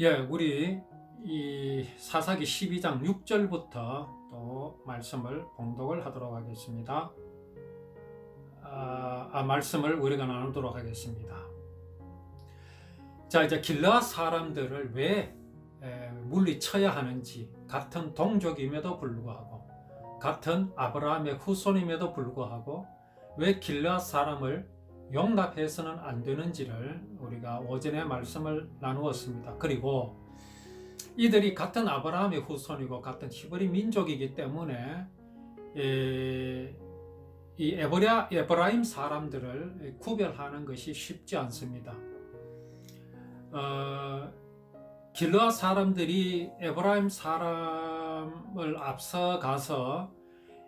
예, 우리 이 사사기 12장 6절부터 또 말씀을 봉독을 하도록 하겠습니다. 아, 아, 말씀을 우리가 나누도록 하겠습니다. 자, 이제 길라 사람들을 왜 에, 물리쳐야 하는지 같은 동족임에도 불구하고 같은 아브라함의 후손임에도 불구하고 왜 길라 사람을 용납해서는 안 되는지를 우리가 오전에 말씀을 나누었습니다. 그리고 이들이 같은 아브라함의 후손이고 같은 히브리 민족이기 때문에 에, 이 에브라, 에브라임 사람들을 구별하는 것이 쉽지 않습니다. 어, 길르아 사람들이 에브라임 사람을 앞서가서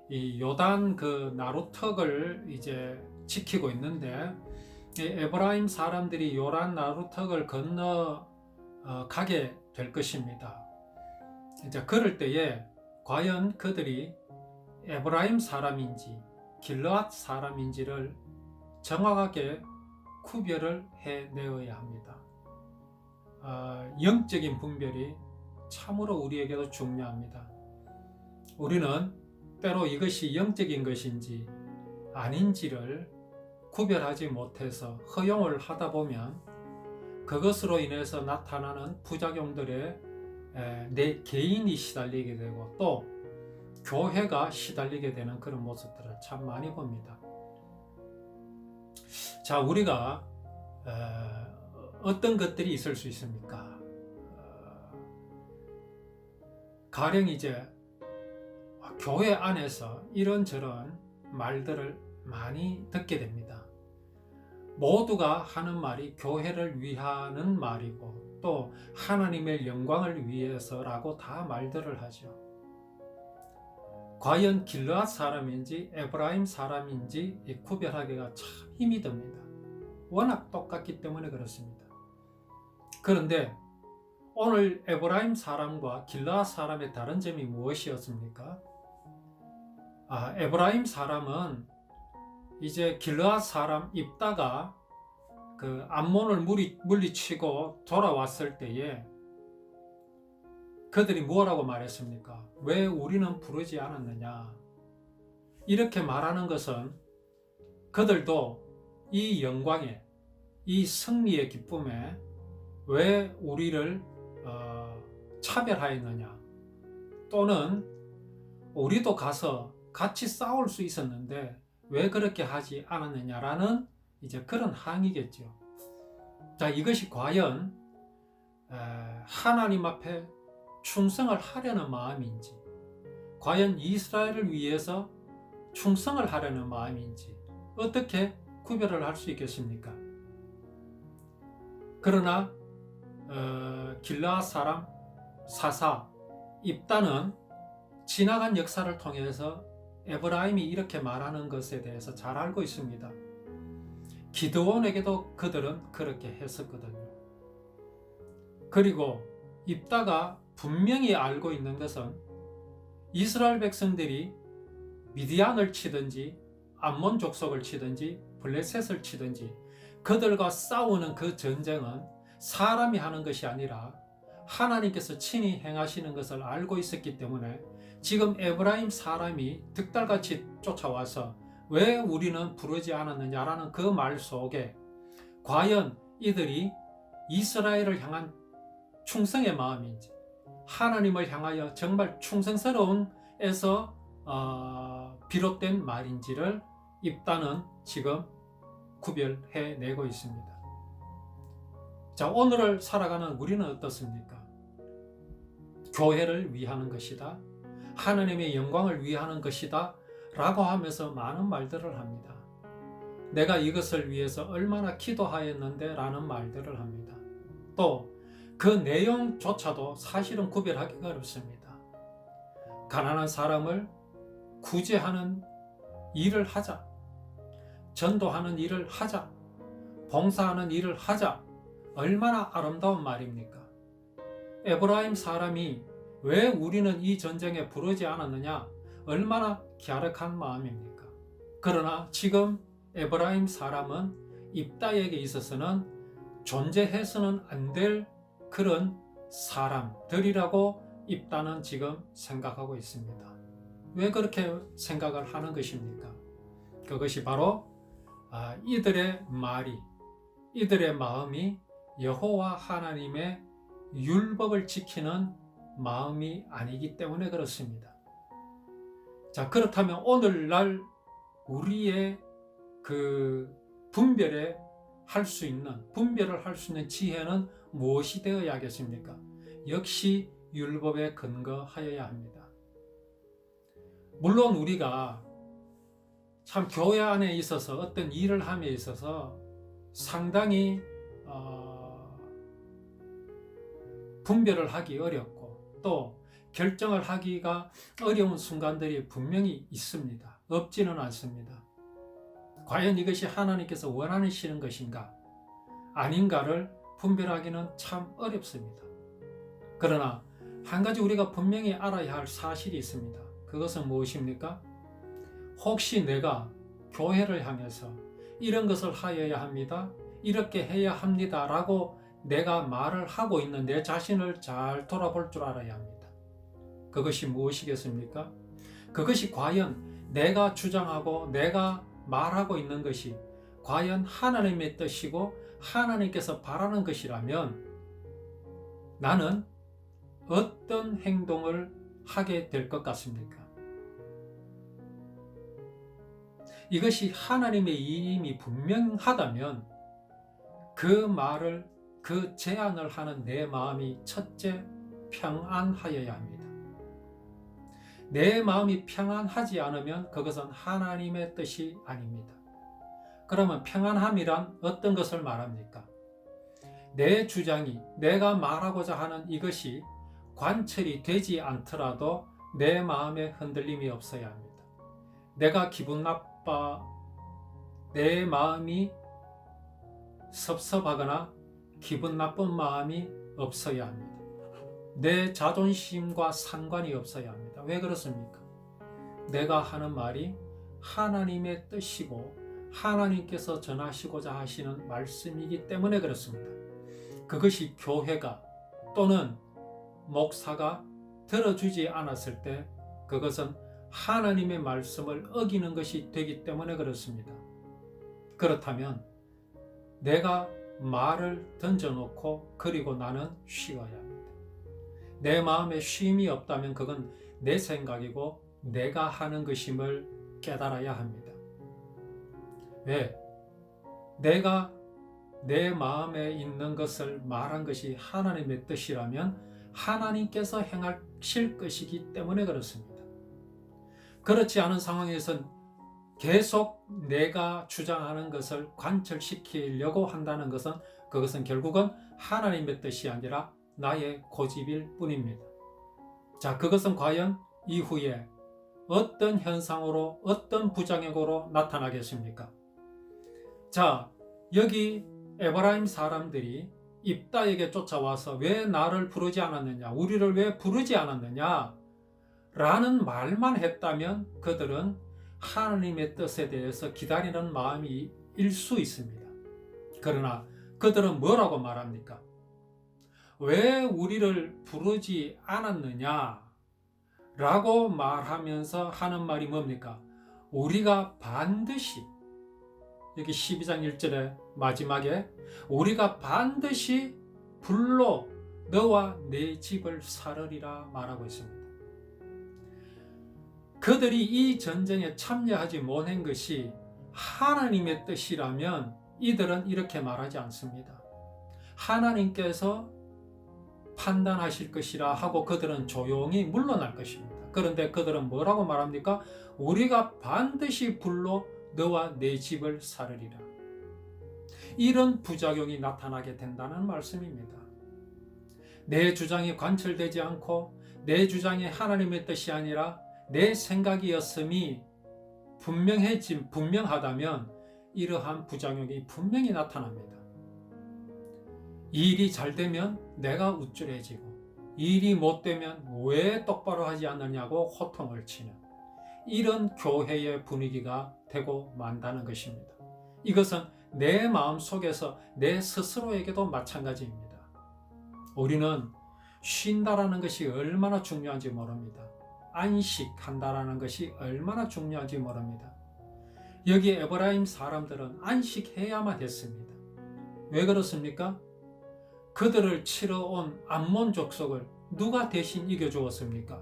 이 요단 그 나루턱을 이제 지키고 있는데 이 에브라임 사람들이 요란 나루턱을 건너 어, 가게 될 것입니다. 이제 그럴 때에 과연 그들이 에브라임 사람인지 길르앗 사람인지를 정확하게 구별을 해내어야 합니다. 어, 영적인 분별이 참으로 우리에게도 중요합니다. 우리는 때로 이것이 영적인 것인지 아닌지를 구별하지 못해서 허용을 하다 보면 그것으로 인해서 나타나는 부작용들에 에, 내 개인이 시달리게 되고 또 교회가 시달리게 되는 그런 모습들을 참 많이 봅니다. 자, 우리가 에, 어떤 것들이 있을 수 있습니까? 어, 가령 이제 교회 안에서 이런저런 말들을 많이 듣게 됩니다. 모두가 하는 말이 교회를 위하는 말이고 또 하나님의 영광을 위해서라고 다 말들을 하죠. 과연 길르앗 사람인지 에브라임 사람인지 구별하기가 참 힘이 듭니다. 워낙 똑같기 때문에 그렇습니다. 그런데 오늘 에브라임 사람과 길르앗 사람의 다른 점이 무엇이었습니까? 아, 에브라임 사람은 이제 길르앗 사람 입다가 그 암몬을 물리, 물리치고 돌아왔을 때에 그들이 뭐라고 말했습니까? 왜 우리는 부르지 않았느냐? 이렇게 말하는 것은 그들도 이 영광에, 이 승리의 기쁨에 왜 우리를 어, 차별하였느냐? 또는 우리도 가서 같이 싸울 수 있었는데 왜 그렇게 하지 않았느냐라는 이제 그런 항의겠죠. 자, 이것이 과연 하나님 앞에 충성을 하려는 마음인지, 과연 이스라엘을 위해서 충성을 하려는 마음인지, 어떻게 구별을 할 수 있겠습니까? 그러나, 어, 길라 사람, 사사, 입다는 지나간 역사를 통해서 에브라임이 이렇게 말하는 것에 대해서 잘 알고 있습니다. 기드온에게도 그들은 그렇게 했었거든요. 그리고 입다가 분명히 알고 있는 것은 이스라엘 백성들이 미디안을 치든지 암몬 족속을 치든지 블레셋을 치든지 그들과 싸우는 그 전쟁은 사람이 하는 것이 아니라 하나님께서 친히 행하시는 것을 알고 있었기 때문에 지금 에브라임 사람이 득달같이 쫓아와서 왜 우리는 부르지 않았느냐라는 그 말 속에 과연 이들이 이스라엘을 향한 충성의 마음인지 하나님을 향하여 정말 충성스러운에서 어, 비롯된 말인지를 입단은 지금 구별해 내고 있습니다. 자, 오늘을 살아가는 우리는 어떻습니까? 교회를 위하는 것이다. 하나님의 영광을 위하는 것이다. 라고 하면서 많은 말들을 합니다. 내가 이것을 위해서 얼마나 기도하였는데 라는 말들을 합니다. 또 그 내용조차도 사실은 구별하기가 어렵습니다. 가난한 사람을 구제하는 일을 하자. 전도하는 일을 하자. 봉사하는 일을 하자. 얼마나 아름다운 말입니까? 에브라임 사람이 왜 우리는 이 전쟁에 부르지 않았느냐? 얼마나 갸륵한 마음입니까? 그러나 지금 에브라임 사람은 입다에게 있어서는 존재해서는 안 될 그런 사람들이라고 입단은 지금 생각하고 있습니다. 왜 그렇게 생각을 하는 것입니까? 그것이 바로 아, 이들의 말이 이들의 마음이 여호와 하나님의 율법을 지키는 마음이 아니기 때문에 그렇습니다. 자, 그렇다면 오늘날 우리의 그 분별에 할 수 있는 분별을 할 수 있는 지혜는 무엇이 되어야겠습니까? 역시 율법에 근거하여야 합니다. 물론 우리가 참 교회 안에 있어서 어떤 일을 함에 있어서 상당히 어, 분별을 하기 어렵고 또 결정을 하기가 어려운 순간들이 분명히 있습니다. 없지는 않습니다. 과연 이것이 하나님께서 원하시는 것인가 아닌가를 분별하기는 참 어렵습니다. 그러나 한 가지 우리가 분명히 알아야 할 사실이 있습니다. 그것은 무엇입니까? 혹시 내가 교회를 향해서 이런 것을 하여야 합니다. 이렇게 해야 합니다. 라고 내가 말을 하고 있는 내 자신을 잘 돌아볼 줄 알아야 합니다. 그것이 무엇이겠습니까? 그것이 과연 내가 주장하고 내가 말하고 있는 것이 과연 하나님의 뜻이고 하나님께서 바라는 것이라면 나는 어떤 행동을 하게 될 것 같습니까? 이것이 하나님의 이임이 분명하다면 그 말을 그 제안을 하는 내 마음이 첫째 평안하여야 합니다. 내 마음이 평안하지 않으면 그것은 하나님의 뜻이 아닙니다. 그러면 평안함이란 어떤 것을 말합니까? 내 주장이 내가 말하고자 하는 이것이 관철이 되지 않더라도 내 마음에 흔들림이 없어야 합니다. 내가 기분 나빠 내 마음이 섭섭하거나 기분 나쁜 마음이 없어야 합니다. 내 자존심과 상관이 없어야 합니다. 왜 그렇습니까? 내가 하는 말이 하나님의 뜻이고 하나님께서 전하시고자 하시는 말씀이기 때문에 그렇습니다. 그것이 교회가 또는 목사가 들어주지 않았을 때 그것은 하나님의 말씀을 어기는 것이 되기 때문에 그렇습니다. 그렇다면 내가 말을 던져놓고 그리고 나는 쉬어야 합니다. 내 마음에 쉼이 없다면 그건 내 생각이고 내가 하는 것임을 깨달아야 합니다. 왜? 내가 내 마음에 있는 것을 말한 것이 하나님의 뜻이라면 하나님께서 행하실 것이기 때문에 그렇습니다. 그렇지 않은 상황에선 계속 내가 주장하는 것을 관철시키려고 한다는 것은 그것은 결국은 하나님의 뜻이 아니라 나의 고집일 뿐입니다. 자, 그것은 과연 이후에 어떤 현상으로 어떤 부작용으로 나타나겠습니까? 자, 여기 에브라임 사람들이 입다에게 쫓아와서 왜 나를 부르지 않았느냐, 우리를 왜 부르지 않았느냐, 라는 말만 했다면 그들은 하나님의 뜻에 대해서 기다리는 마음이 일 수 있습니다. 그러나 그들은 뭐라고 말합니까? 왜 우리를 부르지 않았느냐? 라고 말하면서 하는 말이 뭡니까? 우리가 반드시 여기 12장 1절의 마지막에 우리가 반드시 불로 너와 내 집을 사르리라 말하고 있습니다. 그들이 이 전쟁에 참여하지 못한 것이 하나님의 뜻이라면 이들은 이렇게 말하지 않습니다. 하나님께서 판단하실 것이라 하고 그들은 조용히 물러날 것입니다. 그런데 그들은 뭐라고 말합니까? 우리가 반드시 불로 너와 내 집을 사르리라. 이런 부작용이 나타나게 된다는 말씀입니다. 내 주장이 관철되지 않고 내 주장이 하나님의 뜻이 아니라 내 생각이었음이 분명해진 분명하다면 이러한 부작용이 분명히 나타납니다. 일이 잘 되면 내가 우쭐해지고 일이 못 되면 왜 똑바로 하지 않느냐고 호통을 치는 이런 교회의 분위기가 되고 만다는 것입니다. 이것은 내 마음 속에서 내 스스로에게도 마찬가지입니다. 우리는 쉰다라는 것이 얼마나 중요한지 모릅니다. 안식한다라는 것이 얼마나 중요한지 모릅니다. 여기 에브라임 사람들은 안식해야만 했습니다. 왜 그렇습니까? 그들을 치러 온 암몬 족속을 누가 대신 이겨주었습니까?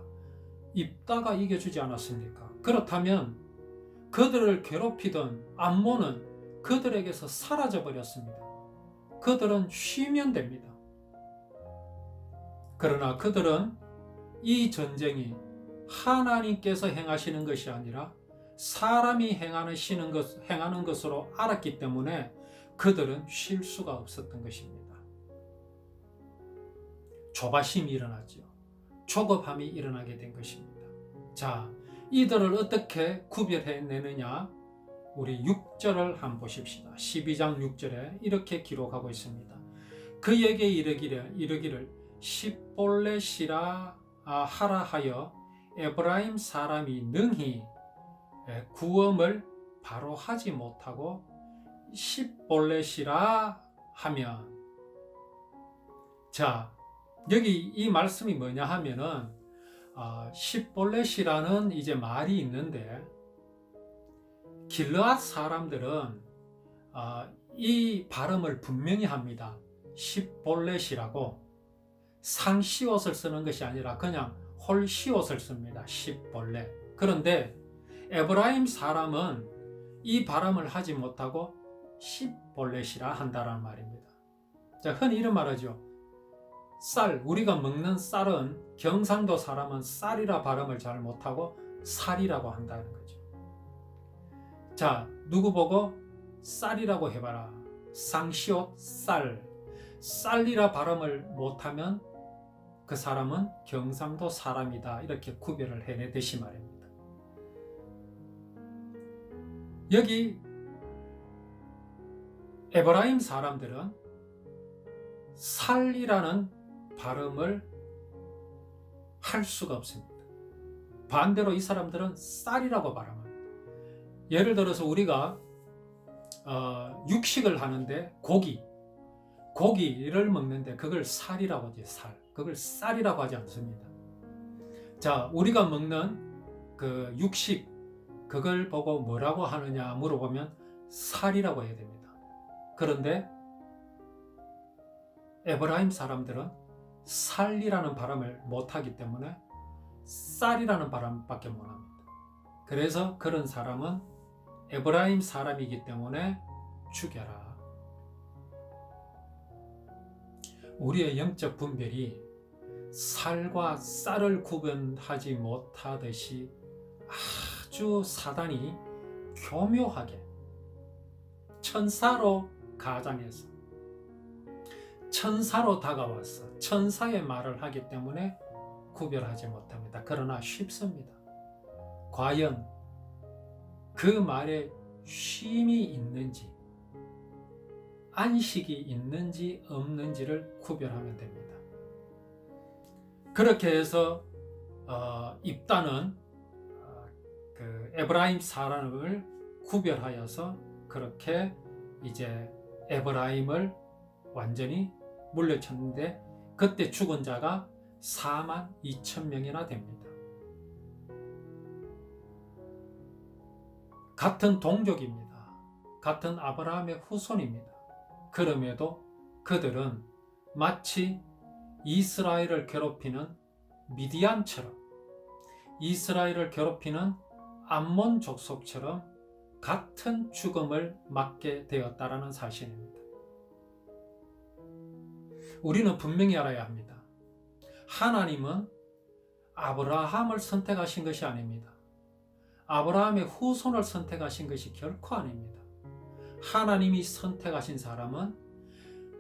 입다가 이겨주지 않았습니까? 그렇다면 그들을 괴롭히던 암몬은 그들에게서 사라져 버렸습니다. 그들은 쉬면 됩니다. 그러나 그들은 이 전쟁이 하나님께서 행하시는 것이 아니라 사람이 행하시는 것, 행하는 것으로 알았기 때문에 그들은 쉴 수가 없었던 것입니다. 조바심이 일어나죠. 조급함이 일어나게 된 것입니다. 자, 이들을 어떻게 구별해내느냐? 우리 6절을 한번 보십시다. 12장 6절에 이렇게 기록하고 있습니다. 그에게 이르기를, 이르기를 십볼렛이라 하라 하여 에브라임 사람이 능히 구엄을 바로 하지 못하고 십볼렛이라 하면 자 여기 이 말씀이 뭐냐 하면은 어, 십볼렛이라는 이제 말이 있는데 길르앗 사람들은 어, 이 발음을 분명히 합니다. 십볼렛이라고 상시옷을 쓰는 것이 아니라 그냥 홀시옷을 씁니다. 십볼렛. 그런데 에브라임 사람은 이 발음을 하지 못하고 십볼렛이라 한다라는 말입니다. 자, 흔히 이런 말하죠. 쌀, 우리가 먹는 쌀은 경상도 사람은 쌀이라 발음을 잘 못하고 쌀이라고 한다는 거죠. 자, 누구 보고 쌀이라고 해봐라. 상시옷 쌀. 쌀이라 발음을 못하면 그 사람은 경상도 사람이다. 이렇게 구별을 해내듯이 말입니다. 여기 에브라임 사람들은 살이라는 발음을 할 수가 없습니다. 반대로 이 사람들은 쌀이라고 발음합니다. 예를 들어서 우리가 어, 육식을 하는데 고기, 고기를 먹는데 그걸 살이라고 하지 살. 그걸 쌀이라고 하지 않습니다. 자, 우리가 먹는 그 육식 그걸 보고 뭐라고 하느냐 물어보면 살이라고 해야 됩니다. 그런데 에브라임 사람들은 살이라는 발음을 못하기 때문에 쌀이라는 발음밖에 못합니다. 그래서 그런 사람은 에브라임 사람이기 때문에 죽여라. 우리의 영적 분별이 살과 쌀을 구분하지 못하듯이 아주 사단이 교묘하게 천사로 가장해서 천사로 다가와서 천사의 말을 하기 때문에 구별하지 못합니다. 그러나 쉽습니다. 과연 그 말에 쉼이 있는지, 안식이 있는지 없는지를 구별하면 됩니다. 그렇게 해서 어, 입단은 어, 그 에브라임 사람을 구별하여서 그렇게 이제 에브라임을 완전히 물려쳤는데 그때 죽은 자가 4만 2천 명이나 됩니다. 같은 동족입니다. 같은 아브라함의 후손입니다. 그럼에도 그들은 마치 이스라엘을 괴롭히는 미디안처럼 이스라엘을 괴롭히는 암몬 족속처럼 같은 죽음을 맞게 되었다라는 사실입니다. 우리는 분명히 알아야 합니다. 하나님은 아브라함을 선택하신 것이 아닙니다. 아브라함의 후손을 선택하신 것이 결코 아닙니다. 하나님이 선택하신 사람은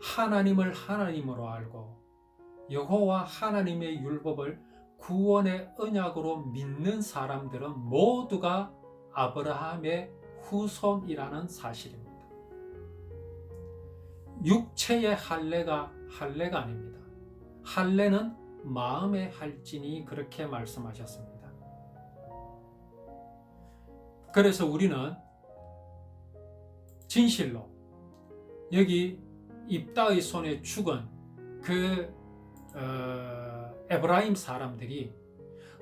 하나님을 하나님으로 알고 여호와 하나님의 율법을 구원의 언약으로 믿는 사람들은 모두가 아브라함의 후손이라는 사실입니다. 육체의 할례가 할례가 아닙니다. 할례는 마음의 할진이 그렇게 말씀하셨습니다. 그래서 우리는 진실로 여기 입다의 손에 죽은 그 어, 에브라임 사람들이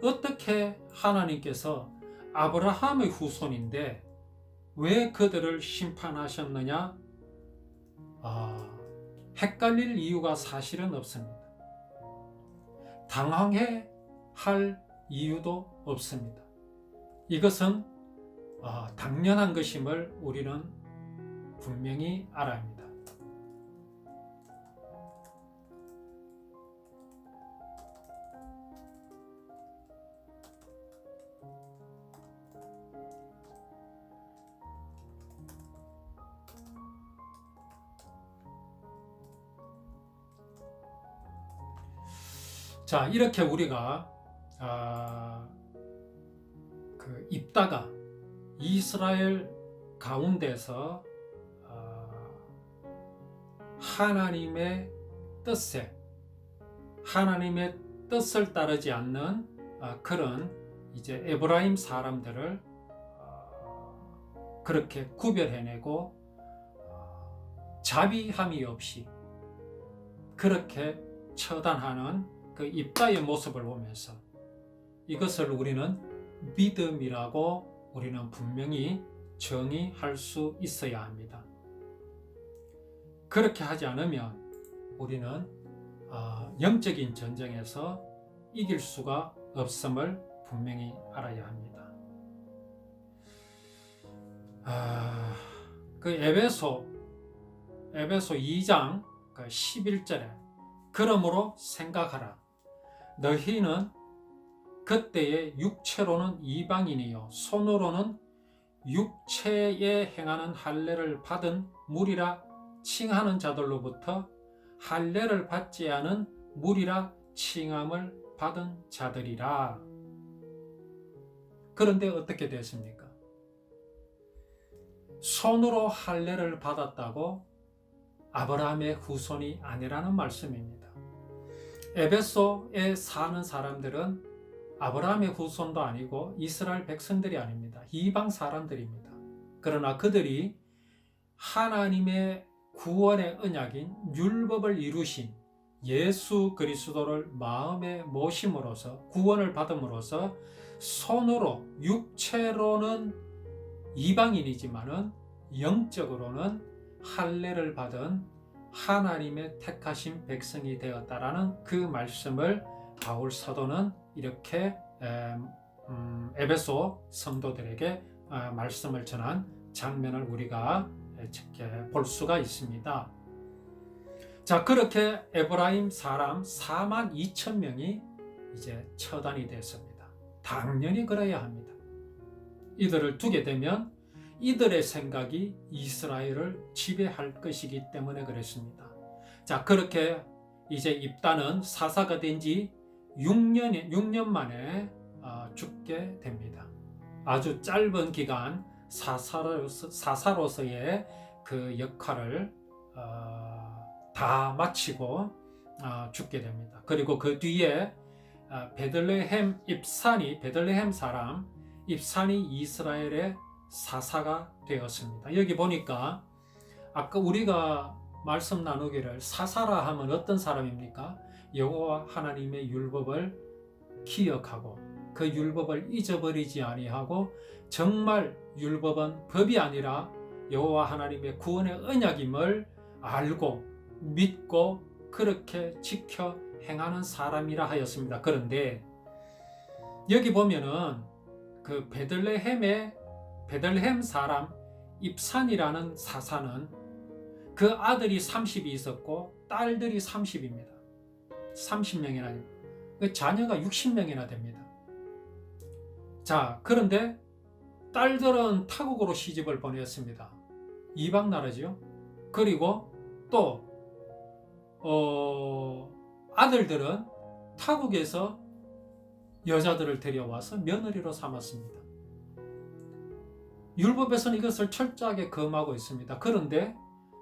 어떻게 하나님께서 아브라함의 후손인데 왜 그들을 심판하셨느냐? 아, 헷갈릴 이유가 사실은 없습니다. 당황해 할 이유도 없습니다. 이것은 아, 당연한 것임을 우리는 분명히 알아야 합니다. 자, 이렇게 우리가 아, 그 입다가 이스라엘 가운데서 아, 하나님의 뜻에 하나님의 뜻을 따르지 않는 아, 그런 이제 에브라임 사람들을 아, 그렇게 구별해내고 아, 자비함이 없이 그렇게 처단하는 그 입다의 모습을 보면서 이것을 우리는 믿음이라고 우리는 분명히 정의할 수 있어야 합니다. 그렇게 하지 않으면 우리는 아, 영적인 전쟁에서 이길 수가 없음을 분명히 알아야 합니다. 아, 그 에베소 에베소 2장 11절에 그러므로 생각하라. 너희는 그때의 육체로는 이방인이요 손으로는 육체에 행하는 할례를 받은 무리라 칭하는 자들로부터 할례를 받지 않은 무리라 칭함을 받은 자들이라. 그런데 어떻게 됐습니까? 손으로 할례를 받았다고 아브라함의 후손이 아니라는 말씀입니다. 에베소에 사는 사람들은 아브라함의 후손도 아니고 이스라엘 백성들이 아닙니다. 이방 사람들입니다. 그러나 그들이 하나님의 구원의 언약인 율법을 이루신 예수 그리스도를 마음에 모심으로써 구원을 받음으로써 손으로 육체로는 이방인이지만은 영적으로는 할례를 받은 하나님의 택하신 백성이 되었다라는 그 말씀을 바울 사도는 이렇게 음, 에베소 성도들에게 어, 말씀을 전한 장면을 우리가 볼 수가 있습니다. 자 그렇게 에브라임 사람 4만 2천 명이 이제 처단이 됐습니다. 당연히 그래야 합니다. 이들을 두게 되면 이들의 생각이 이스라엘을 지배할 것이기 때문에 그랬습니다. 자, 그렇게 이제 입다는 사사가 된 지 6년, 6년 만에 어, 죽게 됩니다. 아주 짧은 기간 사사로서, 사사로서의 그 역할을 어, 다 마치고 어, 죽게 됩니다. 그리고 그 뒤에 베들레헴 입산이 베들레헴 사람 입산이 이스라엘의 사사가 되었습니다. 여기 보니까 아까 우리가 말씀 나누기를 사사라 하면 어떤 사람입니까? 여호와 하나님의 율법을 기억하고 그 율법을 잊어버리지 아니하고 정말 율법은 법이 아니라 여호와 하나님의 구원의 언약임을 알고 믿고 그렇게 지켜 행하는 사람이라 하였습니다. 그런데 여기 보면은 그 베들레헴의 베들레헴 사람 입산이라는 사사는 그 아들이 30이 있었고 딸들이 30입니다. 30명이나 그 자녀가 60명이나 됩니다. 자, 그런데 딸들은 타국으로 시집을 보냈습니다. 이방 나라죠. 그리고 또 어, 아들들은 타국에서 여자들을 데려와서 며느리로 삼았습니다. 율법에서는 이것을 철저하게 금하고 있습니다. 그런데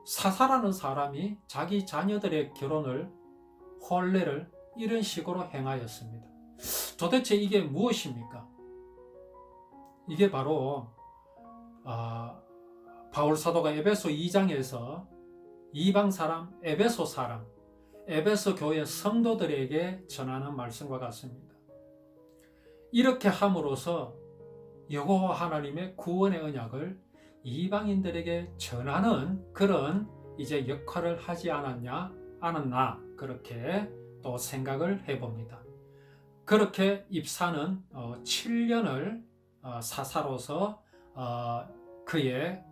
사사라는 사람이 자기 자녀들의 결혼을 혼례를 이런 식으로 행하였습니다. 도대체 이게 무엇입니까? 이게 바로 아, 바울 사도가 에베소 2장에서 이방 사람, 에베소 사람, 에베소 교회 성도들에게 전하는 말씀과 같습니다. 이렇게 함으로써 여호와 하나님의 구원의 언약을 이방인들에게 전하는 그런 이제 역할을 하지 않았냐 않았나 그렇게 또 생각을 해봅니다. 그렇게 입사는 7년을 어, 사사로서 어, 그의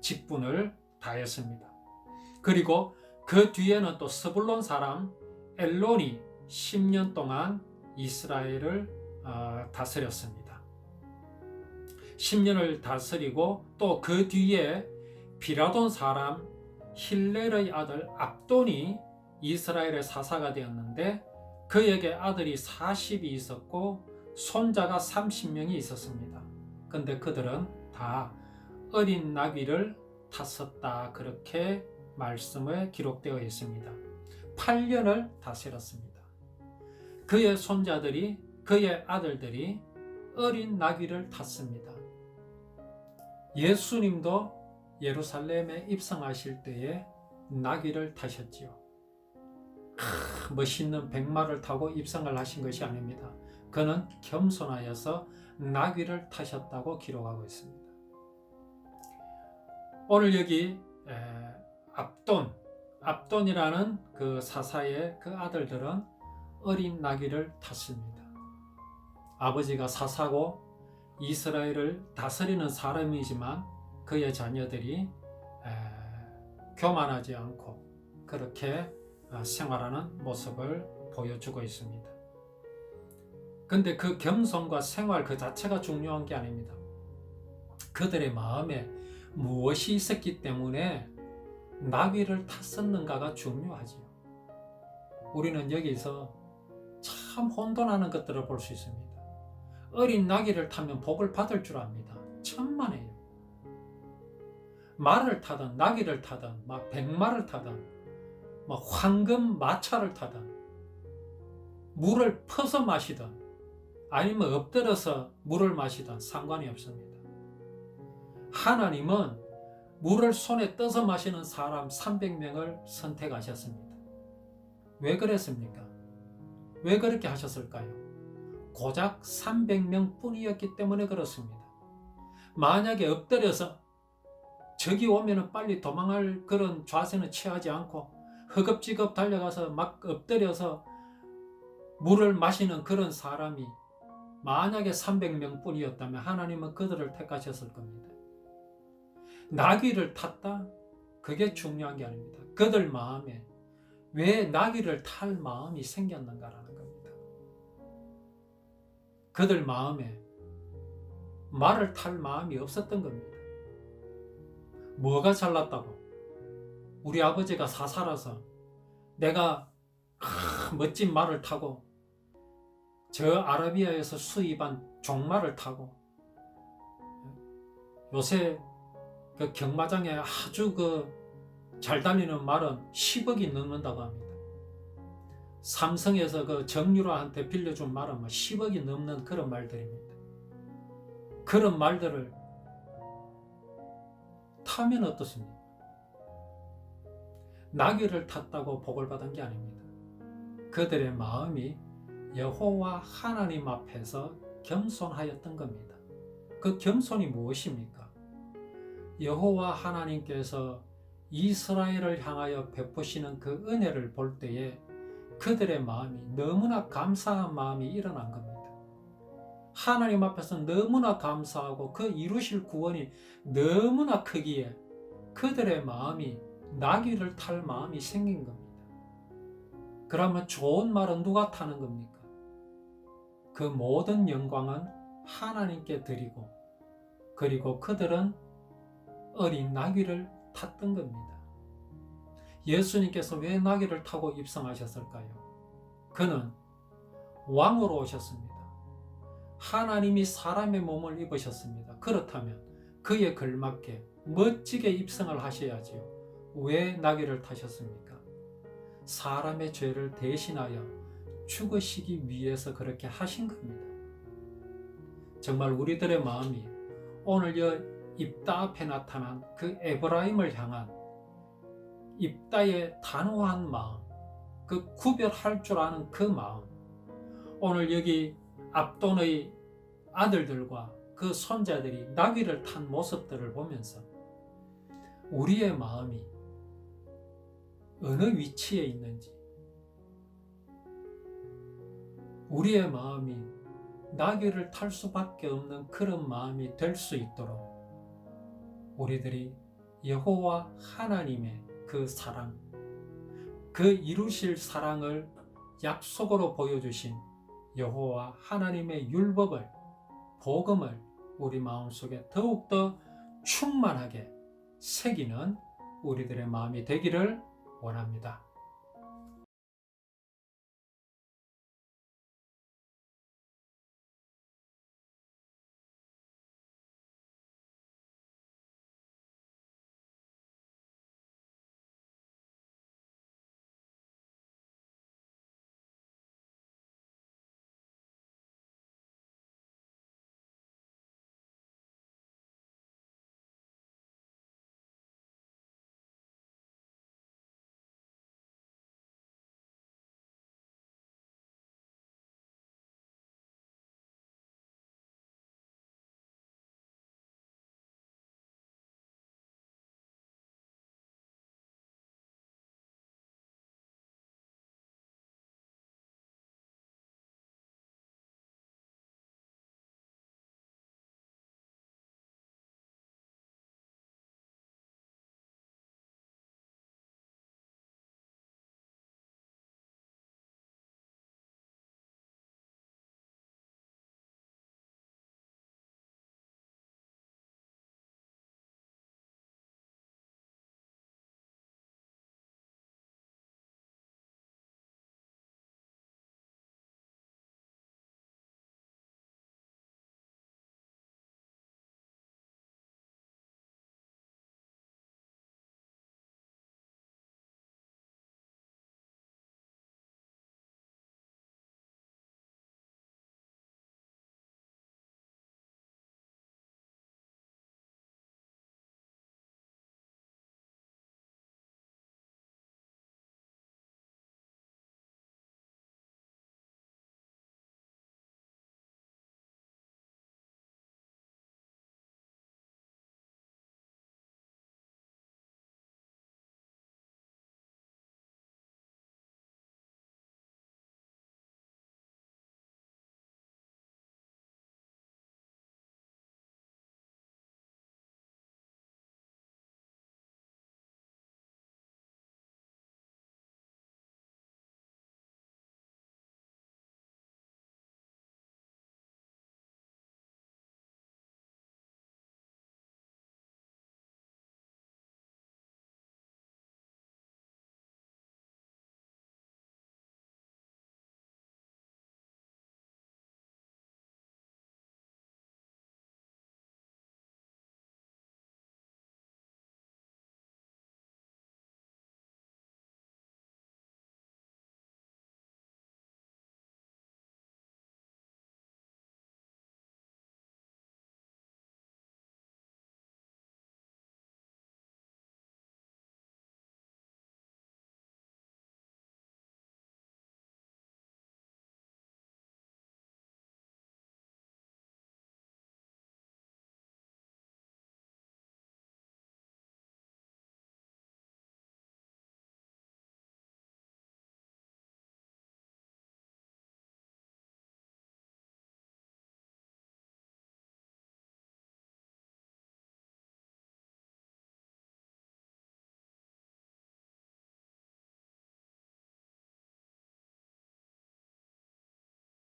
직분을 다했습니다. 그리고 그 뒤에는 또 스불론 사람 엘론이 10년 동안 이스라엘을 어, 다스렸습니다. 10년을 다스리고 또 그 뒤에 비라돈 사람 힐렐의 아들 압돈이 이스라엘의 사사가 되었는데 그에게 아들이 40이 있었고 손자가 30명이 있었습니다. 근데 그들은 다 어린 나귀를 탔었다. 그렇게 말씀에 기록되어 있습니다. 8년을 다스렸습니다. 그의 손자들이, 그의 아들들이 어린 나귀를 탔습니다. 예수님도 예루살렘에 입성하실 때에 나귀를 타셨지요. 크, 멋있는 백마를 타고 입성을 하신 것이 아닙니다. 그는 겸손하여서 나귀를 타셨다고 기록하고 있습니다. 오늘 여기 압돈, 압돈이라는 그 사사의 그 아들들은 어린 나귀를 탔습니다. 아버지가 사사고 이스라엘을 다스리는 사람이지만 그의 자녀들이 교만하지 않고 그렇게 어, 생활하는 모습을 보여주고 있습니다. 근데 그 겸손과 생활 그 자체가 중요한 게 아닙니다. 그들의 마음에 무엇이 있었기 때문에 나귀를 탔었는가가 중요하지요. 우리는 여기서 참 혼돈하는 것들을 볼 수 있습니다. 어린 나귀를 타면 복을 받을 줄 압니다. 천만에요. 말을 타든 나귀를 타든 막 백마를 타든 막 황금 마차를 타든 물을 퍼서 마시든 아니면 엎드려서 물을 마시든 상관이 없습니다. 하나님은 물을 손에 떠서 마시는 사람 300명을 선택하셨습니다. 왜 그랬습니까? 왜 그렇게 하셨을까요? 고작 300명 뿐이었기 때문에 그렇습니다. 만약에 엎드려서 적이 오면 빨리 도망할 그런 좌세는 취하지 않고 허겁지겁 달려가서 막 엎드려서 물을 마시는 그런 사람이 만약에 300명 뿐이었다면 하나님은 그들을 택하셨을 겁니다. 나귀를 탔다? 그게 중요한 게 아닙니다. 그들 마음에 왜 나귀를 탈 마음이 생겼는가라는 겁니다. 그들 마음에 말을 탈 마음이 없었던 겁니다. 뭐가 잘났다고? 우리 아버지가 사살아서 내가 멋진 말을 타고 저 아라비아에서 수입한 종말을 타고 요새 그 경마장에 아주 그잘 달리는 말은 10억이 넘는다고 합니다. 삼성에서 그 정유라한테 빌려준 말은 10억이 뭐 넘는 그런 말들입니다. 그런 말들을 타면 어떻습니까? 나귀를 탔다고 복을 받은 게 아닙니다. 그들의 마음이 여호와 하나님 앞에서 겸손하였던 겁니다. 그 겸손이 무엇입니까? 여호와 하나님께서 이스라엘을 향하여 베푸시는 그 은혜를 볼 때에 그들의 마음이 너무나 감사한 마음이 일어난 겁니다. 하나님 앞에서 너무나 감사하고 그 이루실 구원이 너무나 크기에 그들의 마음이 나귀를 탈 마음이 생긴 겁니다. 그러면 좋은 말은 누가 타는 겁니까? 그 모든 영광은 하나님께 드리고 그리고 그들은 어린 나귀를 탔던 겁니다. 예수님께서 왜 나귀를 타고 입성하셨을까요? 그는 왕으로 오셨습니다. 하나님이 사람의 몸을 입으셨습니다. 그렇다면 그에 걸맞게 멋지게 입성을 하셔야지요. 왜 나귀를 타셨습니까? 사람의 죄를 대신하여 죽으시기 위해서 그렇게 하신 겁니다. 정말 우리들의 마음이 오늘 여 입다 앞에 나타난 그 에브라임을 향한 입다의 단호한 마음, 그 구별할 줄 아는 그 마음. 오늘 여기 압돈의 아들들과 그 손자들이 나귀를 탄 모습들을 보면서 우리의 마음이 어느 위치에 있는지, 우리의 마음이 나귀를 탈 수밖에 없는 그런 마음이 될 수 있도록 우리들이 여호와 하나님의 그 사랑, 그 이루실 사랑을 약속으로 보여주신 여호와 하나님의 율법을, 복음을 우리 마음속에 더욱더 충만하게 새기는 우리들의 마음이 되기를 원합니다.